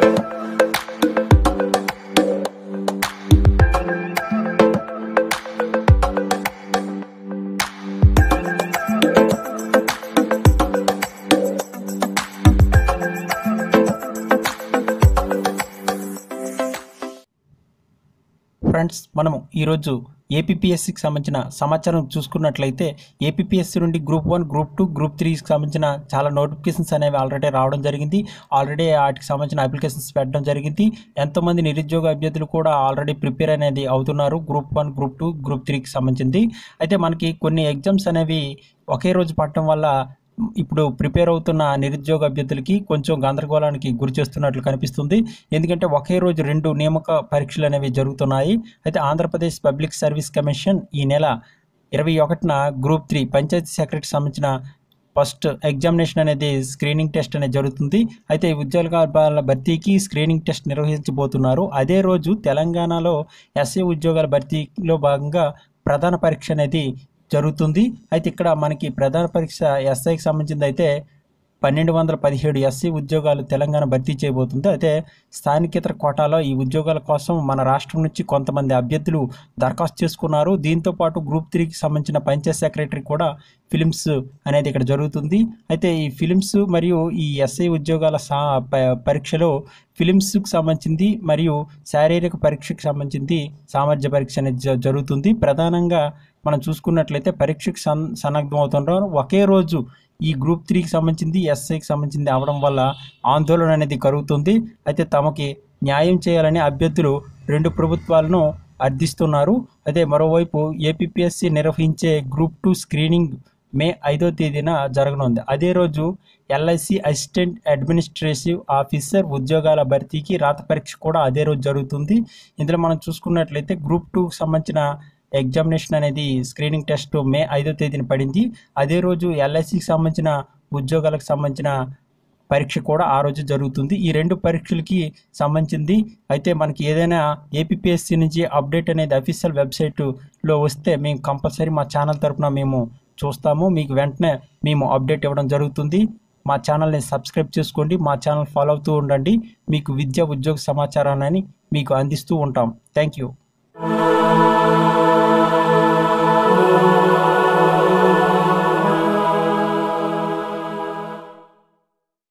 thank you friends మనము ఈరోజు ఏపీఎస్సికి సంబంధించిన సమాచారం చూసుకున్నట్లయితే ఏపీఎస్సి నుండి group one group two group త్రీకి సంబంధించిన చాలా నోటిఫికేషన్స్ అనేవి ఆల్రెడీ రావడం జరిగింది. ఆల్రెడీ వాటికి సంబంధించిన అప్లికేషన్స్ పెట్టడం జరిగింది. ఎంతోమంది నిరుద్యోగ అభ్యర్థులు కూడా ఆల్రెడీ ప్రిపేర్ అనేది అవుతున్నారు. Group one group two group త్రీకి సంబంధించింది. అయితే మనకి కొన్ని ఎగ్జామ్స్ అనేవి ఒకే రోజు పట్టడం వల్ల ఇప్పుడు ప్రిపేర్ అవుతున్న నిరుద్యోగ అభ్యర్థులకి కొంచెం గందరగోళానికి గురి చేస్తున్నట్లు కనిపిస్తుంది. ఎందుకంటే ఒకే రోజు రెండు నియామక పరీక్షలు అనేవి జరుగుతున్నాయి. అయితే ఆంధ్రప్రదేశ్ పబ్లిక్ సర్వీస్ కమిషన్ ఈ నెల ఇరవై ఒకటిన గ్రూప్ త్రీ పంచాయతీ సెక్రటరీ సంబంధించిన ఫస్ట్ ఎగ్జామినేషన్ అనేది స్క్రీనింగ్ టెస్ట్ అనేది జరుగుతుంది. అయితే ఉద్యోగాల భర్తీకి స్క్రీనింగ్ టెస్ట్ నిర్వహించబోతున్నారు. అదే రోజు తెలంగాణలో ఎస్ఏ ఉద్యోగాల భర్తీలో భాగంగా ప్రధాన పరీక్ష అనేది జరుగుతుంది. అయితే ఇక్కడ మనకి ప్రధాన పరీక్ష ఎస్ఐకి సంబంధించింది అయితే పన్నెండు వందల పదిహేడు ఎస్సీ ఉద్యోగాలు తెలంగాణ భర్తీ చేయబోతుంది. అయితే స్థానికేతర కోటాలో ఈ ఉద్యోగాల కోసం మన రాష్ట్రం నుంచి కొంతమంది అభ్యర్థులు దరఖాస్తు చేసుకున్నారు. దీంతో పాటు గ్రూప్ త్రీకి సంబంధించిన పంచాయత్ సెక్రటరీ కూడా ఫిలిమ్స్ అనేది ఇక్కడ జరుగుతుంది. అయితే ఈ ఫిలిమ్స్ మరియు ఈ ఎస్ఐ ఉద్యోగాల సా పరీక్షలో ఫిలిమ్స్కి సంబంధించింది మరియు శారీరక పరీక్షకు సంబంధించింది సామర్థ్య పరీక్ష అనేది జ- జరుగుతుంది. ప్రధానంగా మనం చూసుకున్నట్లయితే పరీక్షకు సన్ సన్నద్ధం అవుతుంటారు ఒకే రోజు ఈ గ్రూప్ త్రీకి సంబంధించింది ఎస్ఐకి సంబంధించింది అవడం వల్ల ఆందోళన అనేది కలుగుతుంది. అయితే తమకి న్యాయం చేయాలని అభ్యర్థులు రెండు ప్రభుత్వాలను అర్థిస్తున్నారు. అయితే మరోవైపు ఏపీఎస్సి నిర్వహించే గ్రూప్ టూ స్క్రీనింగ్ మే ఐదో తేదీన జరగనుంది. అదే రోజు ఎల్ఐసి అసిస్టెంట్ అడ్మినిస్ట్రేటివ్ ఆఫీసర్ ఉద్యోగాల భర్తీకి రాత పరీక్ష కూడా అదే రోజు జరుగుతుంది. ఇందులో మనం చూసుకున్నట్లయితే గ్రూప్ టూకి సంబంధించిన ఎగ్జామినేషన్ అనేది స్క్రీనింగ్ టెస్ట్ మే ఐదో తేదీన పడింది. అదే రోజు ఎల్ఐసికి సంబంధించిన ఉద్యోగాలకు సంబంధించిన పరీక్ష కూడా ఆ రోజు జరుగుతుంది. ఈ రెండు పరీక్షలకి సంబంధించింది. అయితే మనకి ఏదైనా ఏపీఎస్సి నుంచి అప్డేట్ అనేది అఫీషియల్ వెబ్సైట్లో వస్తే మేము కంపల్సరీ మా ఛానల్ తరపున మేము చూస్తాము. మీకు వెంటనే మేము అప్డేట్ ఇవ్వడం జరుగుతుంది. మా ఛానల్ని సబ్స్క్రైబ్ చేసుకోండి. మా ఛానల్ ఫాలో అవుతూ ఉండండి. మీకు విద్య ఉద్యోగ సమాచారాన్ని మీకు అందిస్తూ ఉంటాం. Thank you.